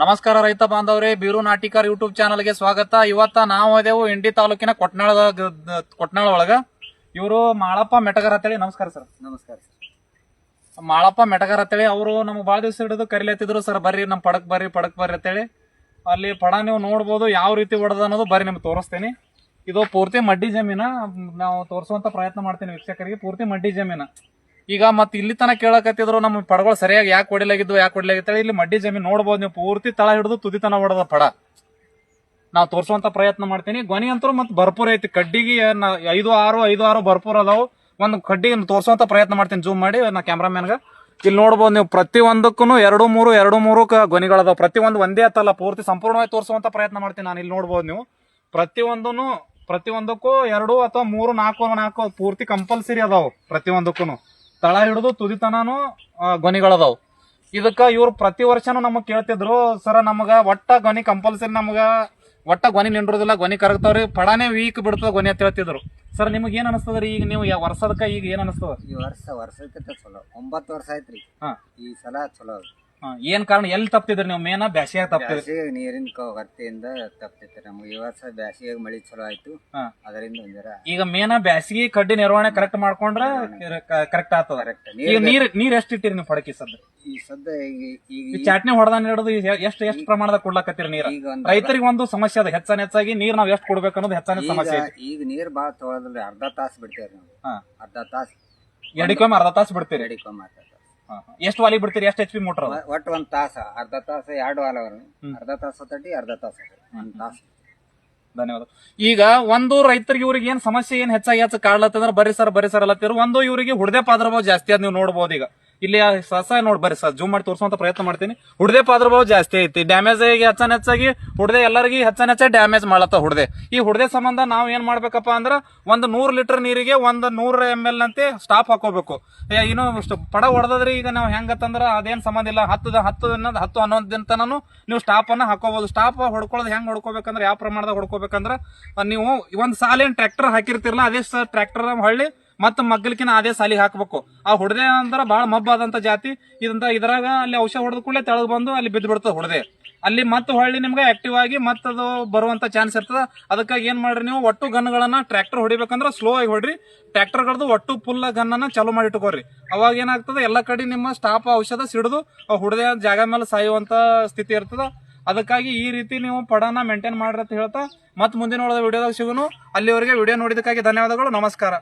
ನಮಸ್ಕಾರ ರೈತ ಬಾಂಧವ್ರೆ ಬೀರು ನಾಟಿಕರ್ ಯೂಟ್ಯೂಬ್ ಚಾನಲ್ಗೆ ಸ್ವಾಗತ. ಇವತ್ತ ನಾವು ಅದೇವು ಇಂಡಿ ತಾಲೂಕಿನ ಕೊಟ್ನಾಳದ ಕೊಟ್ನಾಳ ಒಳಗ. ಇವರು ಮಾಳಪ್ಪ ಮೆಟಗರ್ ಅಂತೇಳಿ ನಮಸ್ಕಾರ ಸರ್. ನಮಸ್ಕಾರ ಸರ್. ಮಾಳಪ್ಪ ಮೆಟಗರ್ ಅಂತೇಳಿ ಅವರು ನಮ್ಗೆ ಭಾಳ ದಿವಸ ಹಿಡಿದು ಕರಿಲತ್ತಿದ್ರು ಸರ್ ಬರ್ರಿ ನಮ್ಮ ಪಡಕ್ ಬರ್ರಿ ಪಡಕ್ ಬರ್ರಿ ಅಂತೇಳಿ. ಅಲ್ಲಿ ಪಡ ನೀವು ನೋಡ್ಬೋದು ಯಾವ ರೀತಿ ಹೊಡೆದ ಅನ್ನೋದು ಬರ್ರಿ ನಿಮ್ಗೆ ತೋರಿಸ್ತೀನಿ. ಇದು ಪೂರ್ತಿ ಮಡ್ಡಿ ಜಮೀನ ನಾವು ತೋರಿಸುವಂತ ಪ್ರಯತ್ನ ಮಾಡ್ತೀನಿ ವೀಕ್ಷಕರಿಗೆ ಪೂರ್ತಿ ಮಡ್ಡಿ ಜಮೀನ. ಈಗ ಮತ್ತೆ ಇಲ್ಲಿ ತನಕ ಕೇಳಕತ್ತಿದ್ರು ನಮ್ಮ ಪಡಗಳು ಸರಿಯಾಗಿ ಯಾಕೆ ಹೊಡಿಲಾಗಿದ್ದು ಯಾಕೆ ಹೊಡಿಲಾಗಿತ್ತು ಇಲ್ಲಿ ಮಡ್ಡಿ ಜಮೀನು ನೋಡ್ಬೋದು, ನೀವು ಪೂರ್ತಿ ತಳ ಹಿಡಿದು ತುದಿತನ ಹೊಡೆದ ಪಡ. ನಾವು ತೋರಿಸುವಂತ ಪ್ರಯತ್ನ ಮಾಡ್ತೀನಿ. ಗೊನಿ ಅಂತೂ ಮತ್ತೆ ಭರ್ಪೂರ್ ಐತಿ. ಕಡ್ಡಿಗೆ ಐದು ಆರು ಐದು ಆರು ಭರ್ಪೂರ್ ಅದಾವು. ಒಂದು ಕಡ್ಡಿ ತೋರಿಸುವಂತ ಪ್ರಯತ್ನ ಮಾಡ್ತೀನಿ. ಜೂಮ್ ಮಾಡಿ ನಾ ಕ್ಯಾಮ್ರಾಮ್ಯಾನ್ಗ. ಇಲ್ಲಿ ನೋಡ್ಬೋದು ನೀವು ಪ್ರತಿ ಒಂದಕ್ಕೂ ಎರಡು ಮೂರು ಎರಡು ಮೂರು ಗೊನಿಗಳದಾವ ಪ್ರತಿ ಒಂದು ಒಂದೇ ಅತ್ತಲ್ಲ ಪೂರ್ತಿ ಸಂಪೂರ್ಣವಾಗಿ ತೋರಿಸುವಂತ ಪ್ರಯತ್ನ ಮಾಡ್ತೀನಿ ನಾನು ಇಲ್ಲಿ ನೋಡ್ಬೋದು ನೀವು. ಪ್ರತಿ ಒಂದೂ ಪ್ರತಿ ಒಂದಕ್ಕೂ ಎರಡು ಅಥವಾ ಮೂರು, ನಾಲ್ಕು ನಾಲ್ಕು ಪೂರ್ತಿ ಕಂಪಲ್ಸರಿ ಅದಾವು. ಪ್ರತಿ ಒಂದಕ್ಕೂ ತಳ ಹಿಡಿದು ತುದಿತನೂ ಗೊನಿಗಳದಾವು ಇದಕ್ಕ ಇವ್ರು ಪ್ರತಿ ವರ್ಷನೂ ನಮಗ್ ಕೇಳ್ತಿದ್ರು ಸರ ನಮಗ ಒಟ್ಟ ಗೊನಿ ಕಂಪಲ್ಸರಿ ನಮಗ ಒಟ್ಟ ಗೊನಿ ನಿಂಡಿರೋದಿಲ್ಲ ಗೊನಿ ಕರಗ್ತಾವ್ರಿ ಪಡಾನೇ ವೀಕ್ ಬಿಡ್ತದ ಗೊನಿ ಅಂತ ಹೇಳ್ತಿದ್ರು. ಸರ್ ನಿಮ್ಗೆ ಏನ್ ಅನಿಸ್ತದ್ರಿ ಈಗ ನೀವು ಯಾ- ವರ್ಷದಕ್ಕ ಈಗ ಏನ್ ಅನಿಸ್ತದ? ಈ ವರ್ಷ ವರ್ಷಕ್ಕೆ ಚಲೋ ಒಂಬತ್ತು ವರ್ಷ ಆಯ್ತ್ರಿ. ಹಾ. ಈ ಸಲ ಚಲೋ ಏನ್ ಕಾರಣ? ಎಲ್ಲಿ ತಪ್ತಿದ್ರಿ ನೀವು? ಮೇನ ಬ್ಯಾಸಿಯಾಗ ತಪ್ಪಿದ್ರಿ ಬ್ಯಾಸಿಗೆ ನೀರಿನ ಕೊರತೆಯಿಂದ ತಪ್ಪಿತ್ತು ನಮ್ಗೆ. ಈ ವರ್ಷ ಬ್ಯಾಸಿಗೆ ಮಳಿ ಚಲೋ ಆಯ್ತು. ಹಾ. ಅದರಿಂದ ಈಗ ಮೇನ ಬ್ಯಾಸಿಗೆ ಕಡ್ಡಿ ನಿರ್ವಹಣೆ ಕರೆಕ್ಟ್ ಮಾಡ್ಕೊಂಡ್ರ ಕರೆಕ್ಟ್ ಆಗ್ತದ? ಕರೆಕ್ಟ್ ಈಗ ನೀರ್ ನೀರ್ ನೀರ್ ಎಷ್ಟ್ ಇಟ್ಟಿರಿ ನೀವು ಪಡಕಿ ಸದ್ ಈ ಸದ್ದ ಈಗ ಈಗ ಈ ಚಾಟ್ನಿ ಹೊಡೆದ ಹಿಡಿದು ಎಷ್ಟು ಎಷ್ಟು ಪ್ರಮಾಣದಾಗ ಕೊಡ್ಲಾಕತ್ತೀರಿ ನೀರ? ಈಗ ಒಂದ್ ರೈತರಿಗೆ ಒಂದು ಸಮಸ್ಯೆ ಅದ. ಹೆಚ್ಚಾನ ಹೆಚ್ಚಾಗಿ ನೀರ್ ನಾವ್ ಎಷ್ಟು ಕೊಡ್ಬೇಕು ಅನ್ನೋದು ಹೆಚ್ಚಾನ ಸಮಸ್ಯೆ ಈಗ ಐತಿ ಈಗ ನೀರ್ ಬಾಳ ತೊಗೊಳದ್ರಿ ಅರ್ಧ ತಾಸ್ ಬಿಡ್ತೇವ್ರಿ ನಾವು. ಹಾ. ಅರ್ಧ ತಾಸ್. ಎಡಿಕೊಮ್ಮೆ ಅರ್ಧ ತಾಸು ಬಿಡ್ತೀರಿ? ಎಡಿಕೊಮ್ಮ ಎಷ್ಟು ವಾಲಿ ಬಿಡ್ತೀರಿ ಎಷ್ಟು ಎಚ್ ಪಿ ಮೋಟರ್ ಒಟ್ಟು ಒಂದ್ ತಾಸ ಅರ್ಧ ತಾಸ ಎರಡು ವಾಲ ಅರ್ಧ ತಾಸ ತಟ್ಟಿ ಅರ್ಧ ತಾಸ ಒಂದ್ ತಾಸ. ಧನ್ಯವಾದ. ಈಗ ಒಂದು ರೈತರಿಗೆ ಇವ್ರಿಗೆ ಏನ್ ಸಮಸ್ಯೆ ಏನ್ ಹೆಚ್ಚಾಗಿ ಹೆಚ್ಚು ಕಾಡ್ಲತ್ತಂದ್ರ ಬರೀ ಸರ್ ಬರೀ ಸರ್ ಅಲ್ಲತ್ತಿರು ಒಂದು ಇವರಿಗೆ ಹುಡ್ದೆ ಪಾದ್ರಭಾವ ಜಾಸ್ತಿ ಅದ್ ನೀವು ನೋಡ್ಬೋದು ಈಗ. ಇಲ್ಲಿ ಸಸ ನೋಡ್, ಬರ್ರಿ ಸರ್ ಜೂಮ್ ಮಾಡಿ ತೋರಿಸುವಂತ ಪ್ರಯತ್ನ ಮಾಡ್ತೀನಿ. ಹುಡ್ದೆ ಪಾದ್ರಭಾವ ಜಾಸ್ತಿ ಐತಿ. ಡ್ಯಾಮೇಜ್ ಆಗಿ ಹೆಚ್ಚನ ಹೆಚ್ಚಾಗಿ ಹುಡ್ದೆ ಎಲ್ಲರಿಗೆ ಹೆಚ್ಚನ ಹೆಚ್ಚಾಗಿ ಡ್ಯಾಮೇಜ್ ಮಾಡತ್ತ ಹುಡ್ದೆ. ಈ ಹುಡ್ದೆ ಸಂಬಂಧ ನಾವ್ ಏನ್ ಮಾಡ್ಬೇಕಪ್ಪ ಅಂದ್ರ ಒಂದು ನೂರ್ ಲೀಟರ್ ನೀರಿಗೆ ಒಂದು ನೂರ ಎಂ ಎಲ್ ಅಂತೆ ಸ್ಟಾಪ್ ಹಾಕೋಬೇಕು. ಇನ್ನು ಪಡ ಹೊಡೆದ್ರಿ ಈಗ ನಾವು ಹೆಂಗತ್ತಂದ್ರ ಅದೇನ್ ಸಂಬಂಧ ಇಲ್ಲ. ಹತ್ತು ಹತ್ತು ದಿನ ಹತ್ತು ಹನ್ನೊಂದು ದಿನ ತನನು ನೀವು ಸ್ಟಾಪ್ ಅನ್ನ ಹಾಕೋಬಹುದು ಸ್ಟಾಪ್ ಹೊಡ್ಕೊಳ್ಳೋದು ಹೆಂಗ್ ಹೊಡ್ಕೋಬೇಕಂದ್ರೆ, ಯಾವ ಪ್ರಮಾಣದಾಗ ಹೊಡ್ಕೋಬೇಕಂದ್ರ, ನೀವು ಒಂದ್ ಸಾಲೇನ್ ಟ್ರ್ಯಾಕ್ಟರ್ ಹಾಕಿರ್ತಿರಲ್ಲ, ಅದೇ ಟ್ರ್ಯಾಕ್ಟರ್ ಹೊಳ್ಳಿ ಮತ್ತ ಮಗ್ಗಲ್ಕಿನ ಅದೇ ಸಾಲಿಗೆ ಹಾಕ್ಬೇಕು. ಆ ಹೊಡೆದೇ ಅಂದ್ರೆ ಬಹಳ ಮಬ್ಬಾದಂತ ಜಾತಿ. ಇದಂತ ಇದ್ರಾಗ ಅಲ್ಲಿ ಔಷಧ ಹೊಡೆದ ಕೂಡಲೇ ತೆಳಗ್ ಬಂದು ಅಲ್ಲಿ ಬಿದ್ದು ಬಿಡ್ತದೆ ಹೊಡೆದೆ. ಅಲ್ಲಿ ಮತ್ತೆ ಹೊಳ್ಳಿ ನಿಮ್ಗೆ ಆಕ್ಟಿವ್ ಆಗಿ ಮತ್ತದು ಬರುವಂತ ಚಾನ್ಸ್ ಇರ್ತದ. ಅದಕ್ಕಾಗಿ ಏನ್ ಮಾಡ್ರಿ ನೀವು ಒಟ್ಟು ಗನ್ಗಳನ್ನ ಟ್ರ್ಯಾಕ್ಟರ್ ಹೊಡಿಬೇಕಂದ್ರ ಸ್ಲೋ ಆಗಿ ಹೊಡ್ರಿ. ಟ್ರ್ಯಾಕ್ಟರ್ಗಳದ್ದು ಒಟ್ಟು ಫುಲ್ ಗನ್ನನ್ನ ಚಾಲೂ ಮಾಡಿ ಇಟ್ಕೋರಿ. ಅವಾಗ ಏನಾಗ್ತದೆ? ಎಲ್ಲ ಕಡೆ ನಿಮ್ಮ ಸ್ಟಾಪ್ ಔಷಧ ಸಿಡಿದು ಹುಡದೆ ಜಾಗ ಮೇಲೆ ಸಾಯುವಂತ ಸ್ಥಿತಿ ಇರ್ತದ. ಅದಕ್ಕಾಗಿ ಈ ರೀತಿ ನೀವು ಪಡನ ಮೇಂಟೈನ್ ಮಾಡ್ರಿ ಅಂತ ಹೇಳ್ತಾ ಮತ್ತೆ ಮುಂದಿನ ವಿಡಿಯೋದಾಗ ಸಿಗೋನು. ಅಲ್ಲಿವರೆಗೆ ವಿಡಿಯೋ ನೋಡಿದಕ್ಕಾಗಿ ಧನ್ಯವಾದಗಳು. ನಮಸ್ಕಾರ.